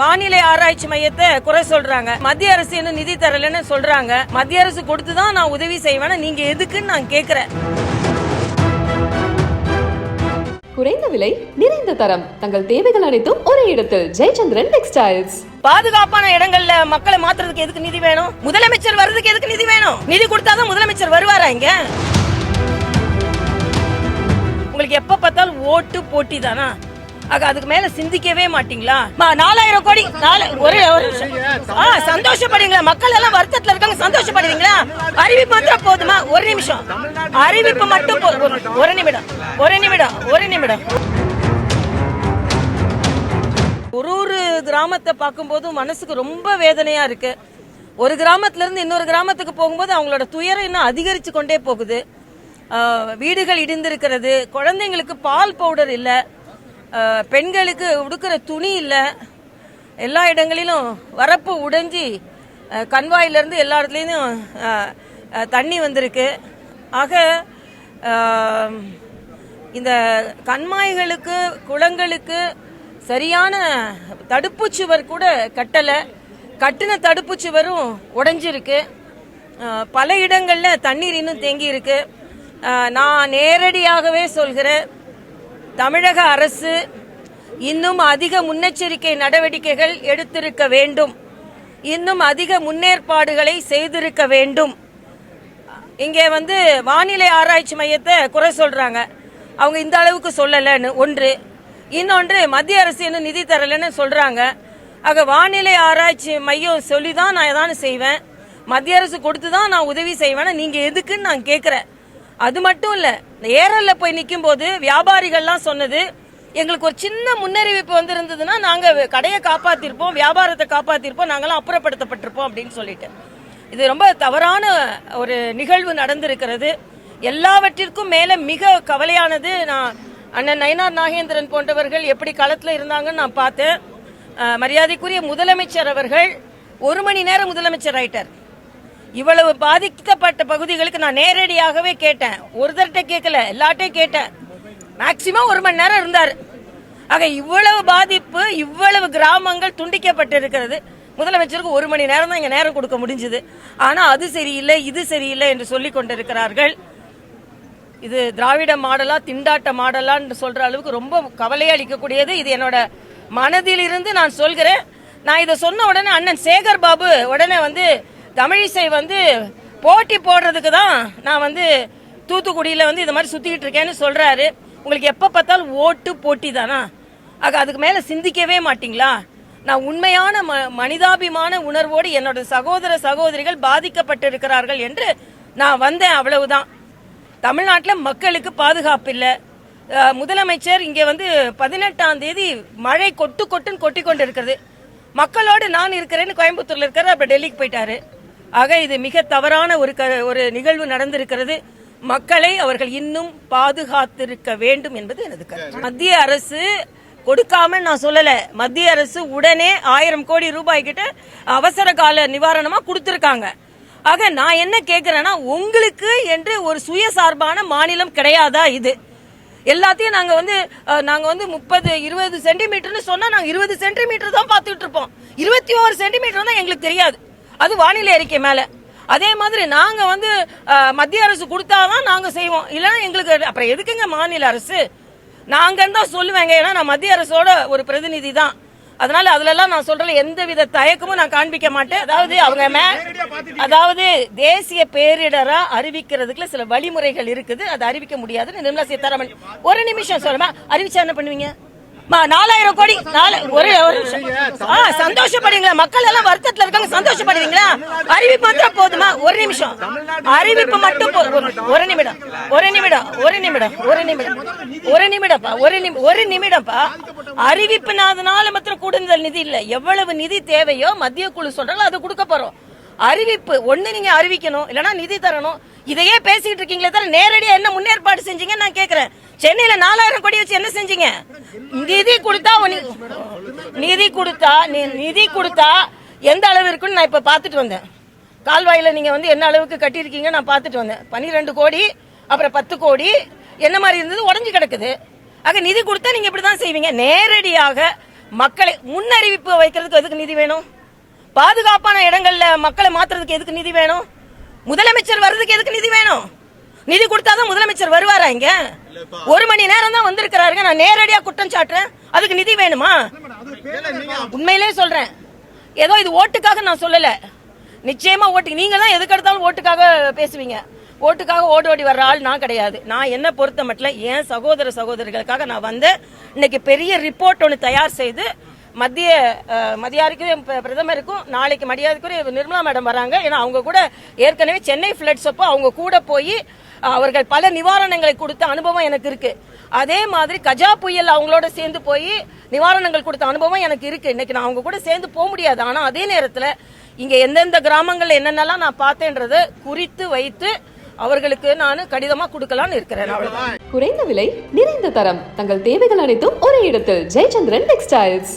வானிலை ஆராய்ச்சி மையத்தை குறை சொல்றாங்க. மத்திய அரசு இன்னும் நிதி தரலன்னு சொல்றாங்க. மத்திய அரசு கொடுத்துதான் நான் உதவி செய்வேன் நீங்க எதுக்குன்னு நான் கேக்குறேன். குறைந்த விலை நிறைந்த தரம். தங்கள் தேவைகள் அனைத்தும் ஒரே இடத்தில். ஜெயச்சந்திரன் டெக்ஸ்டைல்ஸ். பாதுகாப்பான இடங்கள்ல மக்களை மாத்துறதுக்கு எதுக்கு நிதி வேணும்? முதலமைச்சர் வர்றதுக்கு எதுக்கு நிதி வேணும்? நிதி கொடுத்தாதான் முதலமைச்சர் வருவாரா இங்க? உங்களுக்கு எப்ப பார்த்தாலும் ஓட்டு போட்டி தானா அதுக்கு மேல சிந்திக்கவே மாட்டீங்களா? மா, நாலாயிரம் கோடி ஒரு நிமிஷம். ஆ, சந்தோஷப்படுவீங்களா? மக்கள் எல்லாம் வருத்தத்துல இருக்காங்க சந்தோஷப்படுவீங்களா? அறிவிப்பு மாத்திரம் போதுமா? ஒரு நிமிஷம். அறிவிப்பு மட்டும் போதும் ஒரு- நிமிடம். ஒரு நிமிடம் ஒரு நிமிடம். ஒரு ஒரு கிராமத்தை பார்க்கும்போது மனசுக்கு ரொம்ப வேதனையா இருக்கு. ஒரு கிராமத்துல இருந்து இன்னொரு கிராமத்துக்கு போகும்போது அவங்களோட துயரம் இன்னும் அதிகரிச்சு கொண்டே போகுது. வீடுகள் இடிந்திருக்கிறது. குழந்தைங்களுக்கு பால் பவுடர் இல்லை. பெண்களுக்கு உடுக்கிற துணி இல்லை. எல்லா இடங்களிலும் வரப்பு உடைஞ்சி கண்வாயிலேருந்து கண்வாயிலிருந்து எல்லா இடத்துலையும் தண்ணி வந்திருக்கு. ஆக இந்த கண்மாய்களுக்கு குளங்களுக்கு சரியான தடுப்பு சுவர் கூட கட்டலை. கட்டின தடுப்பு சுவரும் உடைஞ்சிருக்கு. பல இடங்களில் தண்ணீர் இன்னும் தேங்கி இருக்கு நான் நேரடியாகவே சொல்கிறேன். தமிழக அரசு இன்னும் அதிக முன்னெச்சரிக்கை நடவடிக்கைகள் எடுத்திருக்க வேண்டும். இன்னும் அதிக முன்னேற்பாடுகளை செய்திருக்க வேண்டும். இங்கே வந்து வானிலை ஆராய்ச்சி மையத்தை குறை சொல்றாங்க. அவங்க இந்த அளவுக்கு சொல்லலைன்னு. ஒன்று. இன்னொன்று மத்திய அரசு இன்னும் நிதி தரலன்னு சொல்றாங்க. ஆக வானிலை ஆராய்ச்சி மையம் சொல்லி தான் நான் ஏதாவது செய்வேன். மத்திய அரசு கொடுத்து தான் நான் உதவி செய்வேன்னு நீங்கள் எதுக்குன்னு நான் கேட்குறேன் அது மட்டும் இல்லை இந்த ஏரல்ல போய் நிற்கும் போது வியாபாரிகள்லாம் சொன்னது எங்களுக்கு ஒரு சின்ன முன்னறிவிப்பு வந்திருந்ததுன்னா நாங்கள் கடையை காப்பாத்திருப்போம் வியாபாரத்தை காப்பாத்திருப்போம் நாங்களாம் அப்புறப்படுத்தப்பட்டிருப்போம் அப்படின்னு சொல்லிட்டு. இது ரொம்ப தவறான ஒரு நிகழ்வு நடந்திருக்கிறது. எல்லாவற்றிற்கும் மேலே மிக கவலையானது நான் அண்ணன் நயனார் நாகேந்திரன் போன்றவர்கள் எப்படி களத்தில் இருந்தாங்கன்னு நான் பார்த்தேன். மரியாதைக்குரிய முதலமைச்சர் அவர்கள் ஒரு மணி நேரம் முதலமைச்சர் ஆயிட்டார். இவ்வளவு பாதிக்கப்பட்ட பகுதிகளுக்கு நான் நேரடியாகவே கேட்டேன். ஒருத்தர்கிட்ட கேட்கல எல்லார்ட்டையும் கேட்டேன். மேக்சிமம் ஒரு மணி நேரம் இருந்தார். ஆக இவ்வளவு பாதிப்பு இவ்வளவு கிராமங்கள் துண்டிக்கப்பட்டிருக்கிறது. முதலமைச்சருக்கு ஒரு மணி நேரம் தான் இங்க நேரம் கொடுக்க முடிஞ்சது. ஆனா அது சரியில்லை இது சரியில்லை என்று சொல்லிக் கொண்டிருக்கிறார்கள். இது திராவிட மாடலா திண்டாட்ட மாடலான்னு சொல்ற அளவுக்கு ரொம்ப கவலையை அளிக்கக்கூடியது. இது என்னோட மனதிலிருந்து நான் சொல்கிறேன். நான் இதை சொன்ன உடனே அண்ணன் சேகர் பாபு உடனே வந்து தமிழிசை வந்து போட்டி போடுறதுக்கு தான் நான் வந்து தூத்துக்குடியில் வந்து இது மாதிரி சுற்றிக்கிட்டு இருக்கேன்னு சொல்கிறாரு உங்களுக்கு எப்போ பார்த்தாலும் ஓட்டு போட்டி தானா? ஆக அதுக்கு மேலே சிந்திக்கவே மாட்டிங்களா? நான் உண்மையான ம- மனிதாபிமான உணர்வோடு என்னோட சகோதர சகோதரிகள் பாதிக்கப்பட்டிருக்கிறார்கள் என்று நான் வந்தேன் அவ்வளவுதான். தமிழ்நாட்டில் மக்களுக்கு பாதுகாப்பு இல்லை. முதலமைச்சர் இங்கே வந்து பதினெட்டாம் தேதி மழை கொட்டு கொட்டுன்னு கொட்டி கொண்டு இருக்கிறது மக்களோடு நான் இருக்கிறேன்னு கோயம்புத்தூர்ல இருக்கிற அப்புறம் டெல்லிக்கு போயிட்டாரு. ஆக இது மிக தவறான ஒரு க- ஒரு நிகழ்வு நடந்திருக்கிறது. மக்களை அவர்கள் இன்னும் பாதுகாத்திருக்க வேண்டும் என்பது எனது கருத்து. மத்திய அரசு கொடுக்காம நான் சொல்லல. மத்திய அரசு உடனே ஆயிரம் கோடி ரூபாய் கிட்ட அவசர கால நிவாரணமா கொடுத்திருக்காங்க. ஆக நான் என்ன கேக்குறேன்னா உங்களுக்கு என்று ஒரு சுயசார்பான மாநிலம் கிடையாதா இது? எல்லாத்தையும் நாங்க வந்து நாங்க வந்து முப்பது இருபது சென்டிமீட்டர்னு சொன்னா நாங்க இருபது சென்டிமீட்டர் தான் பார்த்துட்டு இருப்போம். இருபத்தி ஓரு சென்டிமீட்டர் தான் எங்களுக்கு தெரியாது. அது வானிலை அறிக்கை மேலே. அதே மாதிரி நாங்க வந்து மத்திய அரசு கொடுத்தாதான் நாங்க செய்வோம். இல்லைன்னா எங்களுக்கு அப்புறம் எதுக்குங்க மாநில அரசு? நாங்கள் தான் சொல்லுவேங்க. ஏன்னா நான் மத்திய அரசோட ஒரு பிரதிநிதி தான். அதனால அதுல எல்லாம் நான் சொல்றேன் எந்த வித தயக்கமும் நான் காண்பிக்க மாட்டேன். அதாவது அவங்க மே அதாவது தேசிய பேரிடரா அறிவிக்கிறதுக்குள்ள சில வழிமுறைகள் இருக்குது. அதை அறிவிக்க முடியாதுன்னு நிர்மலா சீதாராமன் ஒரு நிமிஷம் சொல்லுமா? அறிவிச்சா என்ன பண்ணுவீங்க? நாலாயிரம் கோடி நாலு ஒரு ஆ, சந்தோஷப்படுவீங்களா மக்கள் எல்லாம் வருத்தத்துல இருக்காங்க சந்தோஷப்படுவீங்களா அறிவிப்பு மாத்திரம் போதுமா? ஒரு நிமிஷம். அறிவிப்பு மட்டும் போ- ஒரு- ஒரு நிமிடம். ஒரு நிமிடம் ஒரு நிமிடம் ஒரு நிமிடம். ஒரு நிமிடம்ப்பா ஒரு நிமி ஒரு நிமிடம்ப்பா அறிவிப்புனாதனால மாத்திரம் கூடுதல் நிதி இல்ல. எவ்வளவு நிதி தேவையோ மத்திய குழு சொல்றாங்களோ அதை கொடுக்க போறோம். அறிவிப்பு ஒண்ணு நீங்க அறிவிக்கணும் இல்லனா நிதி தரணும். இதையே பேசிக்கிட்டு இருக்கீங்களே தவிர நேரடியாக என்ன முன்னேற்பாடு செஞ்சீங்க நான் கேட்குறேன் சென்னையில் நாலாயிரம் கோடி வச்சு என்ன செஞ்சீங்க? நிதி கொடுத்தா நிதி கொடுத்தா நி- நிதி கொடுத்தா எந்த அளவு இருக்குன்னு நான் இப்போ பார்த்துட்டு வந்தேன். கால்வாயில் நீங்கள் வந்து என்ன அளவுக்கு கட்டியிருக்கீங்க நான் பார்த்துட்டு வந்தேன். பன்னிரெண்டு கோடி அப்புறம் பத்து கோடி என்ன மாதிரி இருந்தது? உடஞ்சு கிடக்குது. ஆக நிதி கொடுத்தா நீங்கள் இப்படி தான் செய்வீங்க. நேரடியாக மக்களை முன்னறிவிப்பு வைக்கிறதுக்கு எதுக்கு நிதி வேணும்? பாதுகாப்பான இடங்களில் மக்களை மாற்றுறதுக்கு எதுக்கு நிதி வேணும்? முதலமைச்சர் வர்றதுக்கு எதுக்கு நிதி வேணும்? நிதி கொடுத்தாதான் முதலமைச்சர் வருவாரா இங்க? ஒரு மணி நேரம் தான் வந்திருக்கிறாருங்க. நான் நேரடியா குற்றம் சாட்டுறேன். அதுக்கு நிதி வேணுமா? உண்மையிலே சொல்றேன். ஏதோ இது ஓட்டுக்காக நான் சொல்லல. நிச்சயமா ஓட்டு நீங்க தான் எதுக்கு எடுத்தாலும் ஓட்டுக்காக பேசுவீங்க. ஓட்டுக்காக ஓடி ஓடி வர்ற ஆள் நான் கிடையாது. நான் என்ன பொறுத்த மட்டும் என் சகோதர சகோதரிகளுக்காக நான் வந்து இன்னைக்கு பெரிய ரிப்போர்ட் ஒன்று தயார் செய்து மத்திய அஹ், மதியாருக்கும் பிரதமருக்கும் நாளைக்கு மரியாதைக்குரிய நிர்மலா மேடம் வராங்க. ஏன்னா அவங்க கூட ஏற்கனவே சென்னை ஃபிளட்ஸ் அப்போ அவங்க கூட போய் அவர்கள் பல நிவாரணங்களை கொடுத்த அனுபவம் எனக்கு இருக்கு. அதே மாதிரி கஜா புயல் அவங்களோட சேர்ந்து போய் நிவாரணங்கள் கொடுத்த அனுபவம் எனக்கு இருக்கு. இன்னைக்கு நான் அவங்க கூட சேர்ந்து போக முடியாது. ஆனா அதே நேரத்துல இங்க எந்தெந்த கிராமங்கள்ல என்னென்னலாம் நான் பார்த்தேன்றதை குறித்து வைத்து அவர்களுக்கு நான் கடிதமா கொடுக்கலாம்னு இருக்கிறேன். குறைந்த விலை நிறைந்த தரம். தங்கள் தேவைகள் அனைத்தும் ஒரே இடத்தில். ஜெயச்சந்திரன் டெக்ஸ்டைல்ஸ்